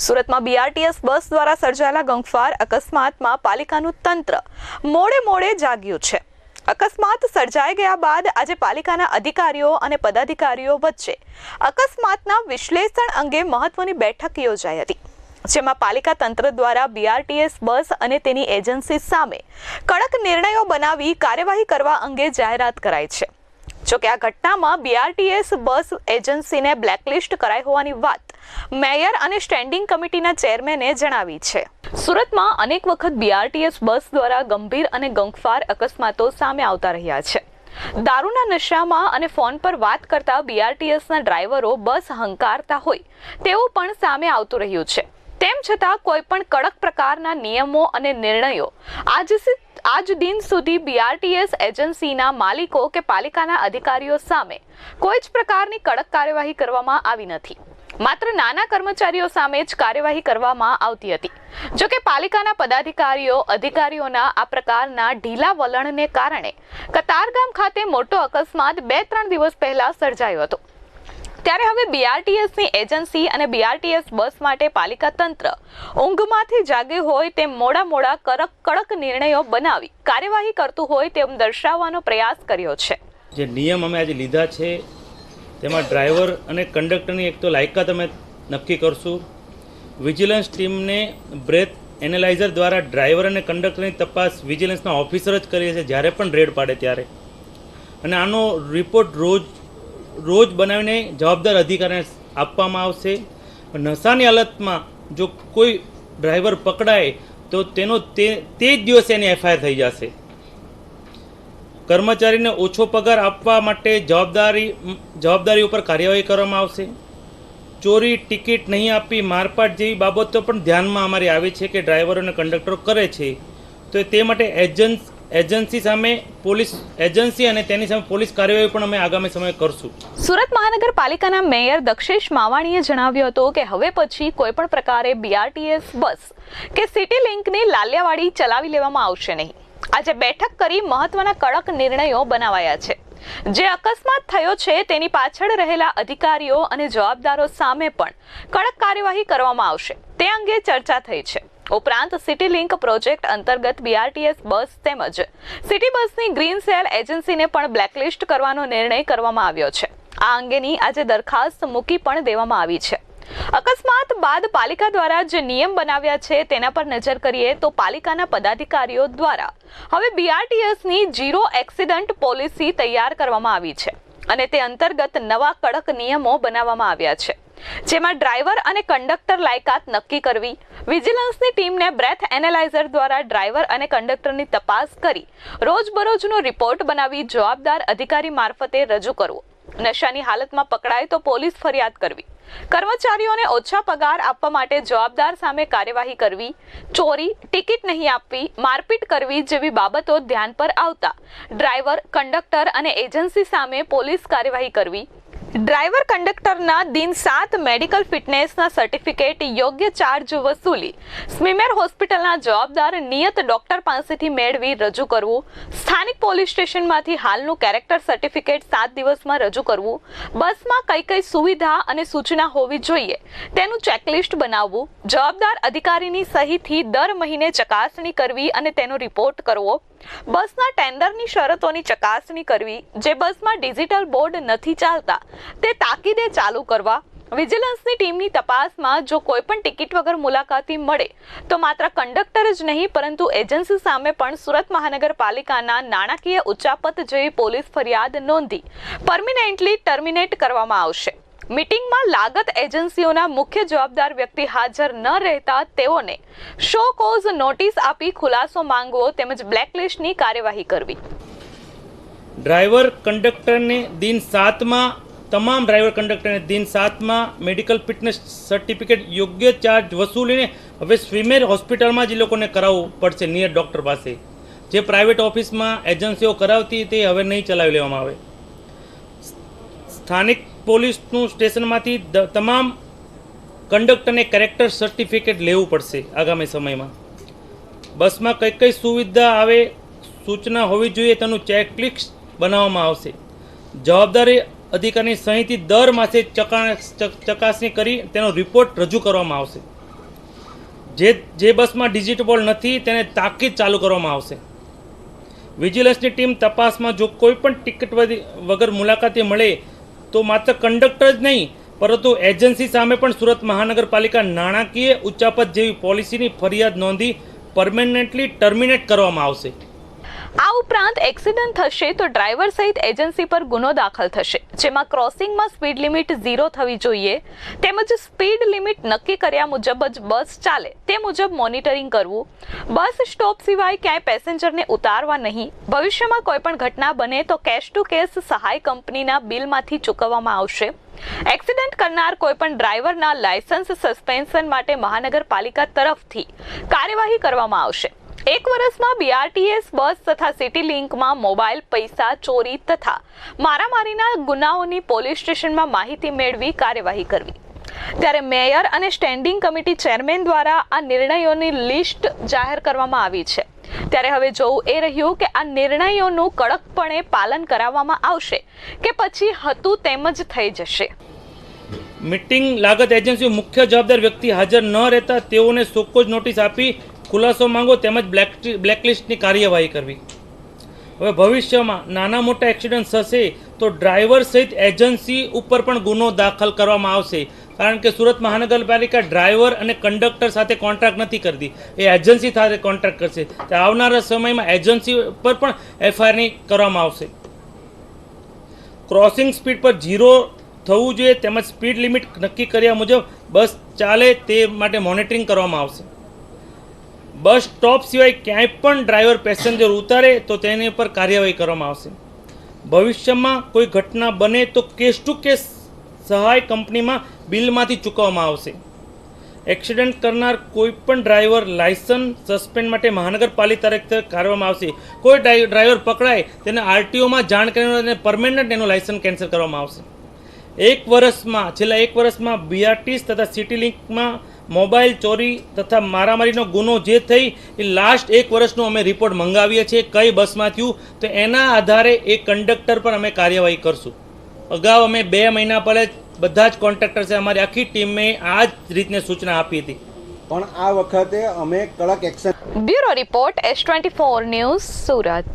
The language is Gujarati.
સુરતમાં બીઆરટીએસ બસ દ્વારા સર્જાયેલા ગંફાર અકસ્માતમાં પાલિકાનું તંત્ર મોડે મોડે જાગ્યું છે. અકસ્માત સર્જાઈ ગયા બાદ આજે પાલિકાના અધિકારીઓ અને પદાધિકારીઓ વચ્ચે અકસ્માતના વિશ્લેષણ અંગે મહત્વની બેઠક યોજાઈ હતી, જેમાં પાલિકા તંત્ર દ્વારા બીઆરટીએસ બસ અને તેની એજન્સી સામે કડક નિર્ણયો બનાવી કાર્યવાહી કરવા અંગે જાહેરાત કરાઈ છે. જોકે આ ઘટનામાં બીઆરટીએસ બસ એજન્સીને બ્લેકલિસ્ટ કરાઈ હોવાની વાત મેયર અને સ્ટેન્ડિંગ કમિટીના ચેરમેને જણાવી છે. સુરતમાં અનેક વખત બીઆરટીએસ બસ દ્વારા ગંભીર અને ગંખફાર અકસ્માતો સામે આવતા રહ્યા છે. દારૂના નશામાં અને ફોન પર વાત કરતા બીઆરટીએસના ડ્રાઈવરો બસ હંકારતા હોય તેવું પણ સામે આવતું રહ્યું છે. તેમ છતાં કોઈ પણ કડક પ્રકારના નિયમો અને નિર્ણયો આજ આજ દિન સુધી બીઆરટીએસ એજન્સીના માલિકો કે પાલિકાના અધિકારીઓ સામે કોઈ જ પ્રકારની કડક કાર્યવાહી કરવામાં આવી નથી. માત્ર નાના કર્મચારીઓ સામે જ કાર્યવાહી કરવામાં આવતી હતી. જો કે પાલિકાના પદાધિકારીઓ, અધિકારીઓના આ પ્રકારના ઢીલા વલણને કારણે કતારગામ ખાતે મોટો અકસ્માત બે ત્રણ દિવસ પહેલા સર્જાયો હતો. ત્યારે હવે બીઆરટીએસની એજન્સી અને બીઆરટીએસ બસ માટે પાલિકા તંત્ર ઊંઘમાંથી જાગ્યું હોય તેમ મોડા મોડા કડક કડક નિર્ણયો બનાવી કાર્યવાહી કરતું હોય તેમ દર્શાવવાનો પ્રયાસ કર્યો છે. જે નિયમ અમે આજે લીધા છે, તેમાં ડ્રાઈવર અને કંડક્ટરની એક તો લાયકાત અમે નક્કી કરશું. વિજિલન્સ ટીમને બ્રેથ એનાલાઇઝર દ્વારા ડ્રાઈવર અને કંડક્ટરની તપાસ વિજિલન્સના ઓફિસર જ કરીએ છીએ, જ્યારે પણ રેડ પાડે ત્યારે. અને આનો રિપોર્ટ રોજ રોજ બનાવીને જવાબદાર અધિકારીને આપવામાં આવશે. નશાની હાલતમાં જો કોઈ ડ્રાઈવર પકડાય, તો તેનો તે તે જ દિવસે એની એફઆઈઆર થઈ જશે. કર્મચારીને ઓછો પગાર આપવા માટે જવાબદારી જવાબદારી ઉપર કાર્યવાહી કરવામાં આવશે. ચોરી ટિકિટ નહીં આપી મારપાટ જેવી બાબતો પણ ધ્યાનમાં અમારી આવે છે કે ડ્રાઈવરો અને કંડક્ટરો કરે છે. તો તે માટે એજન્સ એજન્સી સામે પોલીસ એજન્સી અને તેની સામે પોલીસ કાર્યવાહી પણ અમે આગામી સમયે કરશું. સુરત મહાનગરપાલિકાના મેયર દક્ષેશ માવાણીએ જણાવ્યું હતું કે હવે પછી કોઈપણ પ્રકારે બીઆરટીએસ બસ કે સિટી લિંકને લાલિયાવાડી ચલાવી લેવામાં આવશે નહીં. આજે બેઠક કરી મહત્વના કડક નિર્ણયો બનાવાયા છે. જે અકસ્માત થયો છે તેની પાછળ રહેલા અધિકારીઓ અને જવાબદારો સામે પણ કડક કાર્યવાહી કરવામાં આવશે. તે અંગે ચર્ચા થઈ છે. ઉપરાંત સિટી લિંક પ્રોજેક્ટ અંતર્ગત બીઆરટીએસ બસ તેમજ સિટી બસની ગ્રીન સેલ એજન્સીને પણ બ્લેકલિસ્ટ કરવાનો નિર્ણય કરવામાં આવ્યો છે. આ અંગેની આજે દરખાસ્ત મૂકી પણ દેવામાં આવી છે. અકસ્માત બાદ પાલિકા દ્વારા જે નિયમ બનાવ્યા છે તેના પર નજર કરીએ તો પાલિકાના પદાધિકારીઓ દ્વારા હવે બીઆરટીએસની જીરો એક્સિડન્ટ પોલિસી તૈયાર કરવામાં આવી છે અને તે અંતર્ગત નવા કડક નિયમો બનાવવામાં આવ્યા છે. જેમાં ડ્રાઈવર અને કંડક્ટર લાયકાત નક્કી કરવી વિજિલન્સની ટીમને બ્રેથ એનાલાઇઝર દ્વારા ડ્રાઈવર અને કંડક્ટરની તપાસ કરી. રોજબરોજનો રિપોર્ટ બનાવી જવાબદાર અધિકારી મારફતે રજૂ કરવો. નશાની હાલતમાં પકડાય તો પોલીસ ફરિયાદ કરવી. કર્મચારીઓને ઓછા પગાર આપવા માટે જવાબદાર સામે કાર્યવાહી કરવી. ચોરી, ટિકિટ નહીં આપવી, મારપીટ કરવી જેવી બાબતો ધ્યાન પર આવતા. ડ્રાઈવર કંડક્ટર અને એજન્સી સામે પોલીસ કાર્યવાહી કરવી. ડ્રાઈવર કંડક્ટરના દિન સાત મેડિકલ ફિટનેસના સર્ટિફિકેટ, યોગ્ય ચાર્જ વસૂલી. સ્મીમેર હોસ્પિટલના જવાબદાર નિયત ડોક્ટર પાસેથી મેળવી રજૂ કરવું. સ્થાનિક પોલીસ સ્ટેશનમાંથી હાલનું કેરેક્ટર સર્ટિફિકેટ સાત દિવસમાં રજૂ કરવું. બસમાં કઈ કઈ સુવિધા અને સૂચના હોવી જોઈએ તેનું ચેકલિસ્ટ બનાવવું. જવાબદાર અધિકારીની સહીથી દર મહિને ચકાસણી કરવી અને તેનો રિપોર્ટ કરવો. બસના ટેન્ડરની શરતોની ચકાસણી કરવી, જે બસમાં ડિજિટલ બોર્ડ નથી ચાલતા, તે તાકીદે ચાલુ કરવા, વિજિલન્સની ટીમની તપાસમાં જો કોઈ પણ ટિકિટ વગર મુલાકાતી મળે, તો માત્ર કંડક્ટર જ નહીં, પરંતુ એજન્સી સામે પણ સુરત મહાનગરપાલિકાના નાણાકીય ઉચ્ચાપત જેવી પોલીસ ફરિયાદ નોંધી, પરમિનેન્ટલી ટર્મિનેટ કરવામાં આવશે. મીટિંગમાં લાગત એજન્સીઓના મુખ્ય જવાબદાર વ્યક્તિ હાજર ન રહેતા તેઓને શો કોઝ નોટિસ આપી ખુલાસો માંગવો તેમજ બ્લેકલિસ્ટની કાર્યવાહી કરવી. ડ્રાઈવર કંડક્ટરને દિન સાતમાં, તમામ ડ્રાઈવર કંડક્ટરને દિન સાતમાં મેડિકલ ફિટનેસ સર્ટિફિકેટ યોગ્ય ચાર્જ વસૂલીને હવે સ્વિમેર હોસ્પિટલમાં જ લોકોને કરાવવું પડશે નિયર ડૉક્ટર પાસે. જે પ્રાઇવેટ ઓફિસમાં એજન્સીઓ કરાવતી તે હવે નહીં ચલાવી લેવામાં આવે. સ્થાનિક પોલીસનું સ્ટેશનમાંથી તમામ કંડક્ટરને કેરેક્ટર સર્ટિફિકેટ લેવું પડશે આગામી સમયમાં. બસમાં કઈ કઈ સુવિધા આવે, સૂચના હોવી જોઈએ તેનું ચેકલિસ્ટ બનાવવામાં આવશે. જવાબદારી અધિકારીની સહીથી દર માસે ચકા, ચકાસણી કરી તેનો રિપોર્ટ રજૂ કરવામાં આવશે. જે જે બસમાં ડિજિટલ નથી તેને તાકીદ ચાલુ કરવામાં આવશે. વિજિલન્સની ટીમ તપાસમાં જો કોઈ પણ ટિકિટ વગર મુલાકાતી મળે તો માત્ર કંડક્ટર જ નહીં, પરંતુ એજન્સી સામે પણ સુરત મહાનગરપાલિકા નાણાકીય ઉચ્ચાપત જેવી પોલિસીની ફરિયાદ નોંધી પરમેનન્ટલી ટર્મિનેટ કરવામાં આવશે. આ ઉપરાંત એક્સિડન્ટ થશે તો ડ્રાઈવર સહિત એજન્સી પર ગુનો દાખલ થશે, જેમાં ક્રોસિંગમાં સ્પીડ લિમિટ ઝીરો થવી જોઈએ. તેમજ સ્પીડ લિમિટ નક્કી કર્યા મુજબ જ બસ ચાલે તે મુજબ મોનિટરિંગ કરવું. બસ સ્ટોપ સિવાય ક્યાંય પેસેન્જરને ઉતારવા નહીં. ભવિષ્યમાં કોઈ પણ ઘટના બને તો કેશ ટુ કેશ સહાય કંપનીના બિલમાંથી ચૂકવવામાં આવશે. એક્સિડન્ટ કરનાર કોઈપણ ડ્રાઈવરના લાયસન્સ સસ્પેન્શન માટે મહાનગરપાલિકા તરફથી કાર્યવાહી કરવામાં આવશે. એક વર્ષમાં બીઆરટીએસ બસ તથા સિટી લિંકમાં મોબાઈલ, પૈસા, ચોરી તથા મારામારીના ગુનાઓની પોલીસ સ્ટેશનમાં માહિતી મેળવી કાર્યવાહી કરવી. ત્યારે મેયર અને સ્ટેન્ડિંગ કમિટી ચેરમેન દ્વારા આ નિર્ણયોની લિસ્ટ જાહેર કરવામાં આવી છે. ત્યારે હવે જોવું એ રહ્યું કે આ નિર્ણયોનું કડકપણે પાલન કરાવવામાં આવશે કે પછી હતું તેમ જ થઈ જશે. મીટિંગ લાગત એજન્સીઓ મુખ્ય જવાબદાર વ્યક્તિ હાજર ન રહેતા તેઓને સોકોજ નોટિસ આપી ખુલાસો માંગો તેમજ બ્લેક બ્લેકલિસ્ટની કાર્યવાહી કરવી. હવે ભવિષ્યમાં નાના મોટા એક્સિડન્ટ થશે તો ડ્રાઈવર સહિત એજન્સી ઉપર પણ ગુનો દાખલ કરવામાં આવશે. કારણ કે સુરત મહાનગરપાલિકા ડ્રાઈવર અને કંડક્ટર સાથે કોન્ટ્રાક્ટ નથી કરતી. એ એજન્સી સાથે કોન્ટ્રાક્ટ કરશે. તો આવનારા સમયમાં એજન્સી પર પણ એફઆઈઆરની કરવામાં આવશે. ક્રોસિંગ સ્પીડ પર ઝીરો થવું જોઈએ તેમજ સ્પીડ લિમિટ નક્કી કર્યા મુજબ બસ ચાલે તે માટે મોનિટરિંગ કરવામાં આવશે. બસ સ્ટોપ સિવાય ક્યાંય પણ ડ્રાઈવર પેસેન્જર ઉતારે તો તેની પર કાર્યવાહી કરવામાં આવશે. ભવિષ્યમાં કોઈ ઘટના બને તો કેસ ટુ કેસ સહાય કંપનીમાં બિલમાંથી ચૂકવવામાં આવશે. એક્સિડન્ટ કરનાર કોઈ પણ ડ્રાઈવર લાયસન્સ સસ્પેન્ડ માટે મહાનગરપાલિકા તરફથી કરવામાં આવશે. કોઈ ડ્રાઈવર પકડાય, તેને આરટીઓમાં જાણ કરીને પરમેનન્ટ એનું લાયસન્સ કેન્સલ કરવામાં આવશે. એક વર્ષમાં, છેલ્લા એક વર્ષમાં બીઆરટીસ તથા સિટી લિંકમાં મોબાઈલ ચોરી તથા મારામારીનો ગુનો જે થઈ એ લાસ્ટ એક વર્ષનો અમે રિપોર્ટ મંગાવીએ છીએ કઈ બસમાં થયું તો એના આધારે એ કંડક્ટર પર અમે કાર્યવાહી કરશું. અગાઉ અમે બે મહિના પહેલાં બધા જ કોન્ટ્રાક્ટર્સે અમારી આખી ટીમે આ જ રીતને સૂચના આપી હતી. પણ આ વખતે અમે કડક action bureau report S twenty four news Surat.